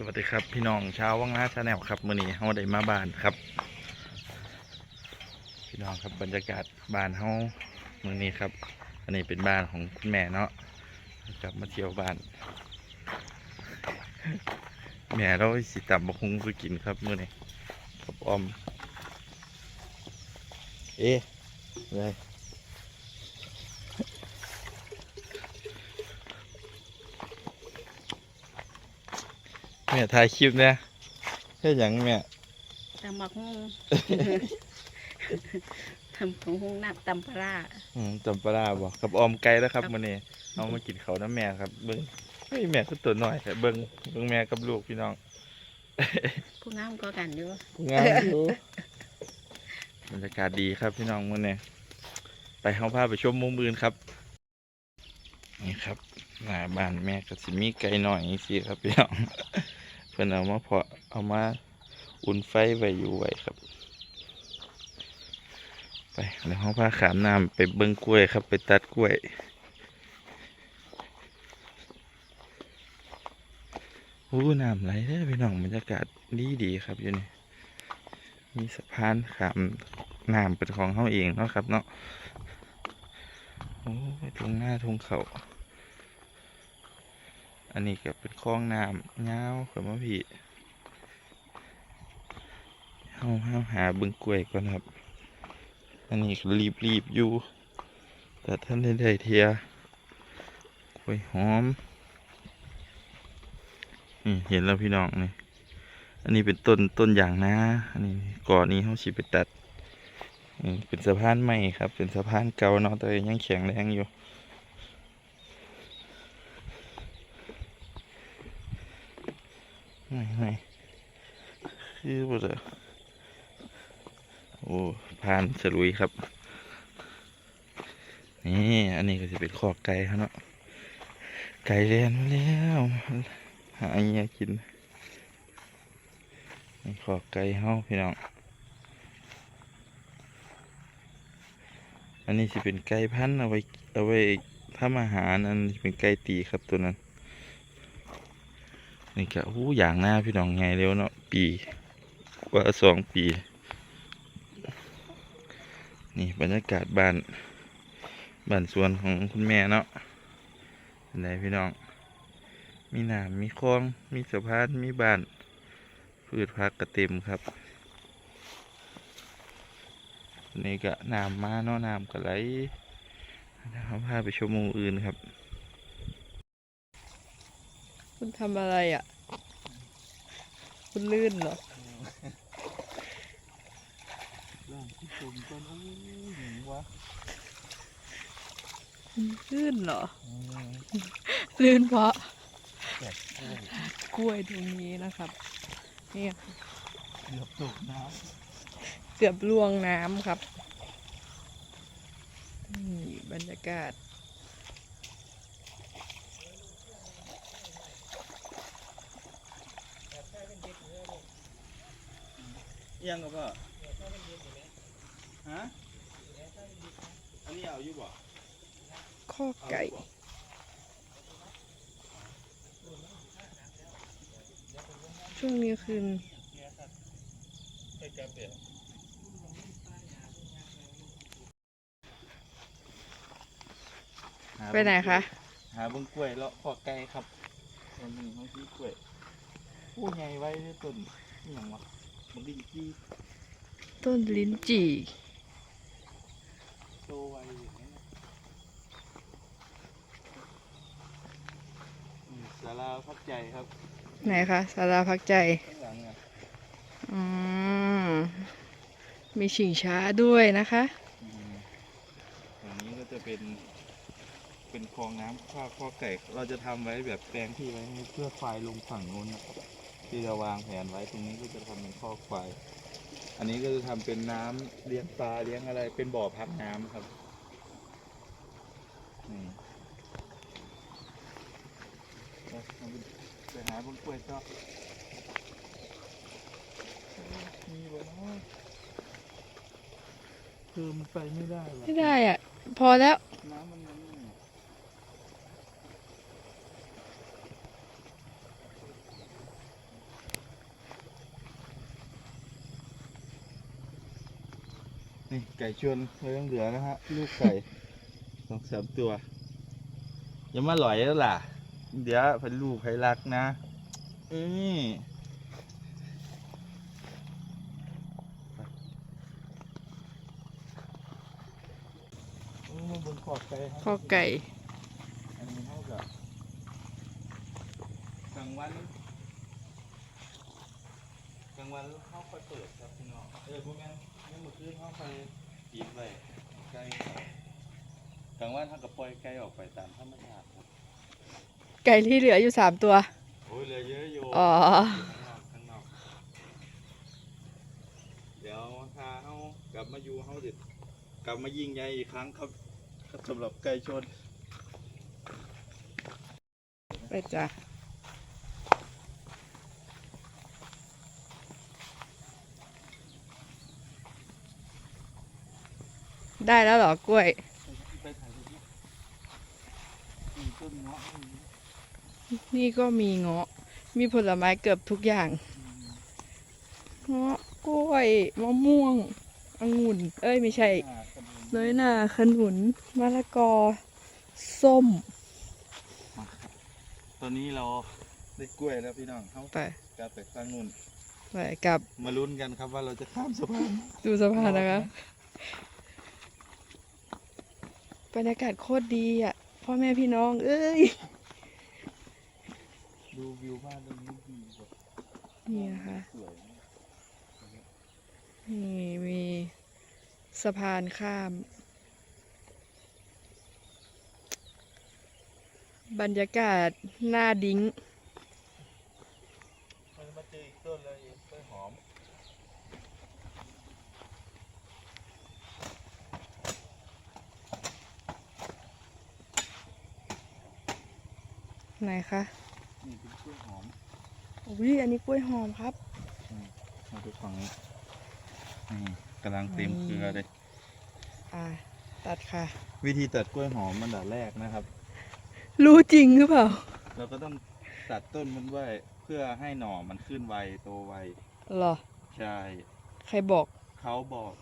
สวัสดีครับพี่น้องชาวว่างนาชาแนลครับมื่อนี้เฮาได้มาบ้านครับ พี่น้องครับบรรยากาศบ้านเฮามื่อนี้ครับ อันนี้เป็นบ้านของคุณแม่เนาะกลับมาเที่ยวบ้าน แม่เราสิตับบะฮุงคือกินครับมื่อนี้กับออมเอ๊ะเลย ม่ถ่ายคลิปเนี่ยแค่ยังแม่ตำบักฮุงตำบักฮุงน้ำตำปลาร้าอืมจำปลาร้าบอกกับออมไก่แล้วครับมื่อนี้เอามากินเขาวน้ำแม่ครับเบิ้งเฮ้ยแม่ก็ตัวน้อยแต่เบิ้งเบิ้งแม่กับลูกพี่น้อง ผู้งามก็กันอยู่งามอยู่บรรยากาศดีครับพี่น้องมื่อนี้ไปเฮาพาไปชมมุมอื่นครับ นี่ครับหน้าบ้านแม่ก็สิมีไก่หน่อยสิครับพี่น้องเพิ่นเอามาเพาะเอามาอุ่นไฟไว้อยู่ไว้ครับ ไปเดี๋ยวเฮาพาขามน้ำไปเบิ้งกล้วยครับ ไปตัดกล้วยอู้น้ำไหลเด้อพี่น้องบรรยากาศดีดีครับอยู่นี่มีสะพานขามน้ำเป็นของเขาเองเนาะครับเนาะโอ้ยทงหน้าทงเขา อันนี้ก็เป็นคลองน้ำยาขึ้นมาพี่เฮาเฮาหาบึงกล้วยก่อนครับ อันนี้รีบรีบอยู่แต่ท่านได้ได้เทียกล้วยหอมนี่เห็นแล้วพี่น้องนี่ อันนี้เป็นต้นต้นอย่างนะ อันนี้ก่อนนี้เขาฉีไปตัดเป็นสะพานใหม่ครับ เป็นสะพานเก่าเนาะแต่ยังแข็งแรงอยู่ ไม่ไม่คือบ่เด้โอ้ผ่านสลุยครับ นี่อันนี้ก็จะเป็นขอกไก่ครับเนาะไก่เรียนมาแล้วหาเงี้ยกินขอกไก่เฮาพี่น้อง อันนี้สิเป็นไก่พันเอาไว้เอาไว้ทำอาหารอันนี้เป็นไก่ตีครับตัวนั้น นี่ก็หูอย่างหน้าพี่น้องไงเร็วเนาะปีกว่าสองปี นี่บรรยากาศบ้านบ้านสวนของคุณแม่เนาะเป็นไรพี่น้อง มีหน้ำมีคลอง มีสะพาน มีบ้าน พืชพักกระเต็มครับ นี่ก็น้ำมาเนาะน้ำก็ไหลนะครับพาไปชมหมุมอื่นครับ คุณทำอะไรอะ คุณลื่นเหรอร่างที่ชมต้นอู้หญิงวะคุณลื่นเหรอ ลื่นเพราะแตกโอ้กล้วยตรงนี้นะครับนี่เกือบตกน้เกือบล่วงน้ำครับนี่บรรยากาศ ยังกับพ่อฮะอันนี้เอาอยู่บ่ข้อไก่ช่วงนี้คืนไปแกเปลี่ยนไปไหนคะ หาเบิ้งกล้วยเลาะขอไก่ครับมันมีห้องที่กล้วยผู้ใหญ่ไว้ที่ต้นนี่ยังวะมั นดิ้นจี้ต้นลิ้นจี่โตไว้อย่างนี้นะอืมสาราพักใจครับ ไหนคะสาราพักใจข้างหลังอะอืมมีชิงช้าด้วยนะคะอืมอย่างนี้ก็จะเป็นเป็นคลองน้ำข้าข้อไก่ เราจะทำไว้แบบแปลงที่ไว้ให้เพื่อควายลงฝั่งนู้นนะครับ ที่เราวางแผนไว้ตรงนี้ก็จะทำเป็นข้อควาย อันนี้ก็จะทำเป็นน้ำเลี้ยงปลาเลี้ยงอะไร เป็นบ่อพักน้ำครับนี่ไปเอาไปไปหาบนกล้วยชอบมีบ่เนาะเติมไปไม่ได้หรอไม่ได้อะ พอแล้วน้ำมันยัง นี่นี่ไก่ชนเรายังเหลือนะฮะลูกไก่สองสามตัวอย่ามาหลอยแล้วล่ะ เดี๋ยวเป็นลูกไผ่รักนะอืมโอ้บนขอบไก่ครับข้อไก่อันนี้เท่ากับกลางวันกลางวันเขาไปเปิดครับพี่น้องเออพวกนั้นยัง มื่อคืนเขาไปปิดไว้ไก่กลางวันเขาก็ปล่อยไก่ออกไปตามธรรมชาติครับไก่ที่เหลืออยู่สามตัว โอ้ยเหลือเยอะอยู่อ๋อ ข้างนอกข้างนอกเดี๋ยวถ้าเขากลับมาอยู่เขาจะกลับมายิงใหญ่อีกครั้งครับครับสำหรับไก่ชน ไปจ้ะ ได้แล้วเหรอกล้วยไปถ่ายรูปมีต้นเงาะมีนี่ก็มีเงาะ มีผลไม้เกือบทุกอย่าง เงาะกล้วยมะม่วงองุ่น เอ้ยไม่ใช่อ่าขนมน้อยหนาขนุนมะละกอ ส้ม ตอนนี้เราได้กล้วยแล้วพี่น้องเขาไปกลับไปข้างนู่นไปกลับมาลุ้นกันครับว่าเราจะข้ามสะพานดูสะพานนะคะ บรรยากาศโคตรดีอะ พ่อแม่พี่น้อง เอ้ย ดูวิวบ้านตรงนี้ดีแบบนี่นะคะ สวยนะนี่มีสะพานข้าม บรรยากาศหน้าดิ้ง มันมาเจออีกต้นเลยกล้วยหอม ไหนคะนี่เป็นกล้วยหอมอุ้ยอันนี้กล้วยหอมครับมาดูฝั่งนี้นี่กำลังเต็มเครือเลยอ่า ตัดค่ะ วิธีตัดกล้วยหอมมันดับแรกนะครับ รู้จริงหรือเปล่า เราก็ต้องตัดต้นมันไว้เพื่อให้หน่อมันขึ้นไวโตไวเหรอ ใช่ ใครบอก เขาบอก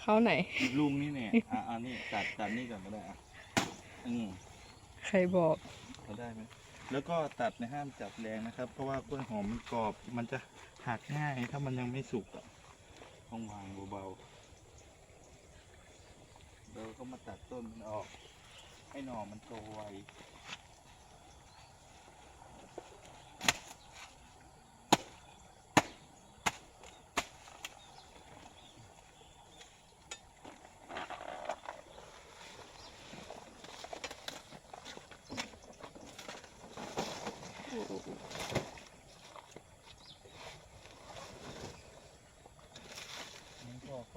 เขาไหน ลุงนี่เนี่ย อะอันนี้ตัดตัดนี่ก่อนก็ได้อะอืมใครบอกเราได้ไหม แล้วก็ตัดในห้ามจับแรงนะครับ เพราะว่ากล้วยหอมมันกรอบมันจะหักง่ายถ้ามันยังไม่สุกอะต้องวางเบาๆเราก็มาตัดต้นมันออก ให้หน่อมันโตไว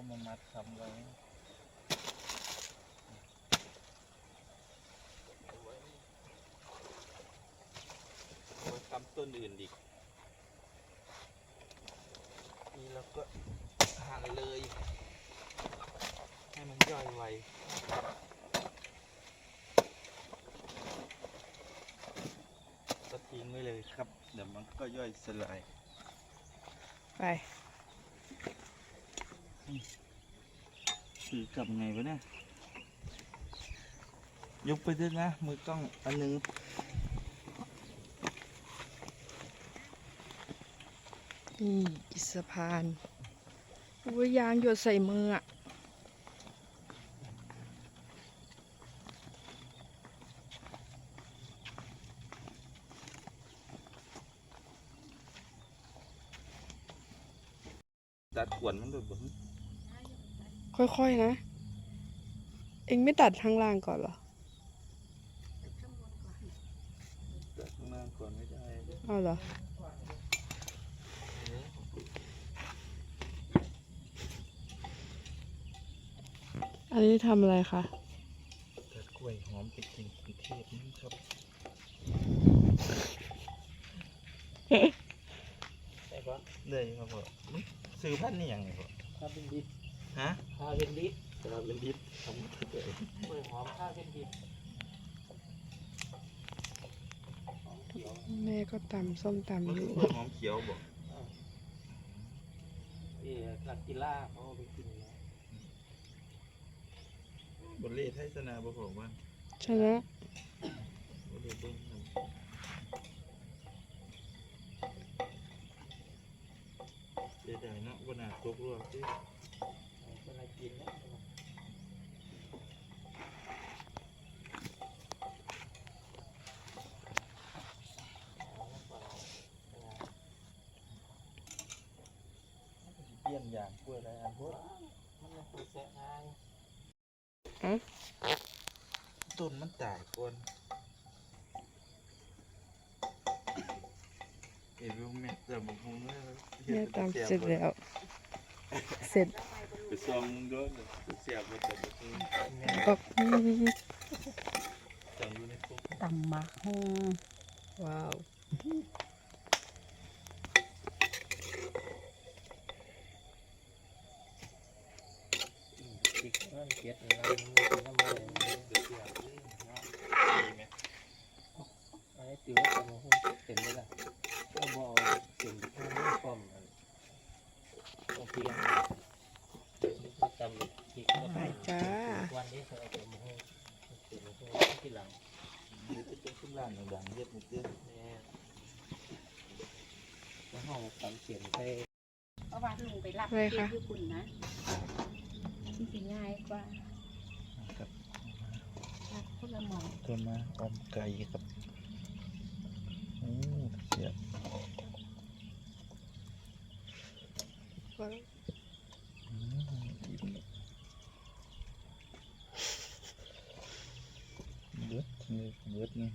ก็มามัดทำไว้เอาไว้เอาไว้ทำต้นอื่นอีกนี่แล้วก็หั่นเลย ให้มันย่อยไวก็ทิ้งไว้เลยครับ เดี๋ยวมันก็ย่อยสลาย ไป ถือกลับไงวะเนี่ย ยกไปด้วยนะ มือกล้องอันหนึงนี่อีสะพานอุ้ยยางหยดใส่มืออะตัดขวนมันโดดบน ค่อยๆนะ เอ็งไม่ตัดข้างล่างก่อนเหรอตัดข้างล่างก่อนไม่ได้เอาเหรออันนี้ทำอะไรคะตัดกล้วยหอมไปกินกรุงเทพนี่ครับได้ปะได้ครับพ่อซื้อพันธุ์นี่ยังไงพ่อข้าวเป็นดิบ ฮะข้าวเป็นดิบกระเป็นดิบทำมาเกิดกล้วยหอมข้าวเป็นดิบแม่ก็ตำส้มตำมันอคืยู่อกล้วยหอมเขียวบอกเอ่อหลักกิล่าเขาเอาไปกินแล้วบอลเล่ไทยสนาบ่ของว่าชนะบอลเล่เบิ้งนำเสียดายเนาะบ่น่าตกรอบที่ คนละกินนะ เปลี่ยน อย่างกล้วยไรอันพวกมันไม่คือแสะอายต้นมันตายก่อนเห็นว่าแม่แต่บ่คงเลยแม่ตามเสร็จแล้ว เสร็จไปซองมึงด้วยเสียบมาแต่บ่คงบอกอืมจังอยู่ในคุก ตำบักฮงว้าว จิกนั่นเก็ดอะไรนกินน้ำมันเลยเดี๋ยวเสียบเลยเนาะดีไหมไอ้ติวกับมันหุ้มเต็มเลยล่ะก็บอกเต็มหุ้มไม่ฟอมอันโอเคจำจิกก็ไปจ้าวันนี้เขาเอาเต็มหุ้มเต็มหุ้มที่หลังเดี๋ยวจะเป็นขึ้นร้านดังๆเฮ็ดหมดเด้อเนี่ยแล้วห้องตำเสียนไปเพราะว่าลุงไปรับอะไรคะ ที่สิง่ายกว่าครับตัดละหมองตัวมาอมไก่ครับอืมเสียบเบิดเบิดนะ